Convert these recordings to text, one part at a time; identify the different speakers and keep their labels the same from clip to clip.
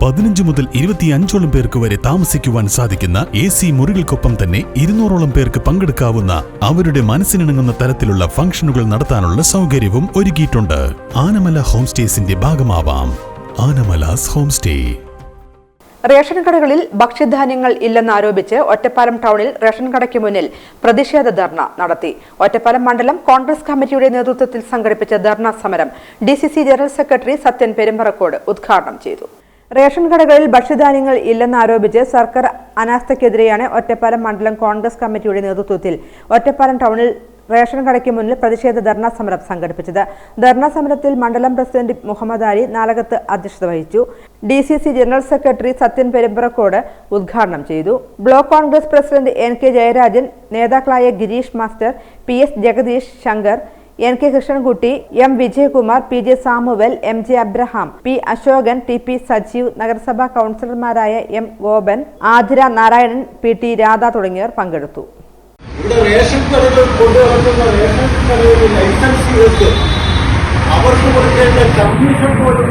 Speaker 1: പതിനഞ്ച് മുതൽ ഇരുപത്തിയഞ്ചോളം പേർക്ക് വരെ താമസിക്കുവാൻ സാധിക്കുന്ന എ സി മുറികൾക്കൊപ്പം തന്നെ ഇരുന്നൂറോളം പേർക്ക് പങ്കെടുക്കാവുന്ന അവരുടെ മനസ്സിനിണങ്ങുന്ന തരത്തിലുള്ള ഫംഗ്ഷനുകൾ നടത്താനുള്ള സൗകര്യവും ഒരുക്കിയിട്ടുണ്ട്. ആനമല ഹോം സ്റ്റേസിന്റെ ഭാഗമാവാം. ആനമലാസ് ഹോം സ്റ്റേ
Speaker 2: റേഷൻ കടകളിൽ ഭക്ഷ്യധാന്യങ്ങൾ ഇല്ലെന്നാരോപിച്ച് ഒറ്റപ്പാലം ടൗണിൽ റേഷൻ കടയ്ക്ക് മുന്നിൽ പ്രതിഷേധ ധർണ നടത്തി. ഒറ്റപ്പാലം മണ്ഡലം കോൺഗ്രസ് കമ്മിറ്റിയുടെ നേതൃത്വത്തിൽ സംഘടിപ്പിച്ച ധർണാ സമരം D general secretary Sathyan Perumparakkode ഉദ്ഘാടനം ചെയ്തു. റേഷൻ കടകളിൽ ഭക്ഷ്യധാന്യങ്ങൾ ഇല്ലെന്നാരോപിച്ച് സർക്കാർ അനാസ്ഥയ്ക്കെതിരെയാണ് ഒറ്റപ്പാലം മണ്ഡലം കോൺഗ്രസ് കമ്മിറ്റിയുടെ നേതൃത്വത്തിൽ ഒറ്റപ്പാലം ടൗണിൽ റേഷൻ കടയ്ക്ക് മുന്നിൽ പ്രതിഷേധ ധർണാ സമരം സംഘടിപ്പിച്ചത്. ധർണാ സമരത്തിൽ മണ്ഡലം പ്രസിഡന്റ് മുഹമ്മദ് അലി നാലകത്ത് അധ്യക്ഷത വഹിച്ചു. D C C general secretary Sathyan Perumparakkode ഉദ്ഘാടനം ചെയ്തു. Block Congress president N K Jayarajan നേതാക്കളായ Girish master P S Jagadish Shankar N K Krishnankutty M Vijayakumar P J Samuel M J Abraham P Ashokan T P Sajeev നഗരസഭാ കൗൺസിലർമാരായ M Gopan Athira Narayanan P T Radha തുടങ്ങിയവർ പങ്കെടുത്തു.
Speaker 3: Ration ration കടയുടെ ലൈസൻസുകൾക്ക് അവർക്ക് കൊടുക്കേണ്ട commission പോലും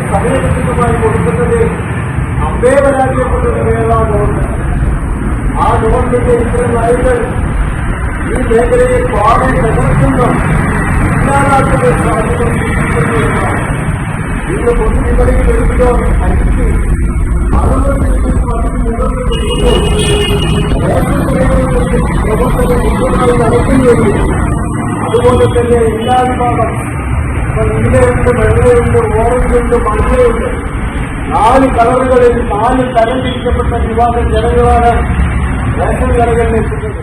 Speaker 3: കേരള ആ ഈ മേഖലയെ പാടെ തകർക്കുന്ന ഇല്ലാതാക്കുന്ന സാധ്യത ഇന്ന് പൊതുവിപണിയിൽ എടുക്കുക അരിച്ച് അറുപത് പ്രവർത്തനം മുന്നോട്ടായി നടത്തുകയും അതുപോലെ തന്നെ എല്ലാ വിഭാഗം ഇപ്പൊ നീലയുണ്ട് വെള്ളയുണ്ട് ഓറഞ്ചുണ്ട് മഞ്ഞയുണ്ട് നാല് കളറുകളിൽ നാല് തരം തിരിക്കപ്പെട്ട വിഭാഗം ജനങ്ങളാണ് റേഷൻ കടകളിൽ എത്തുന്നത്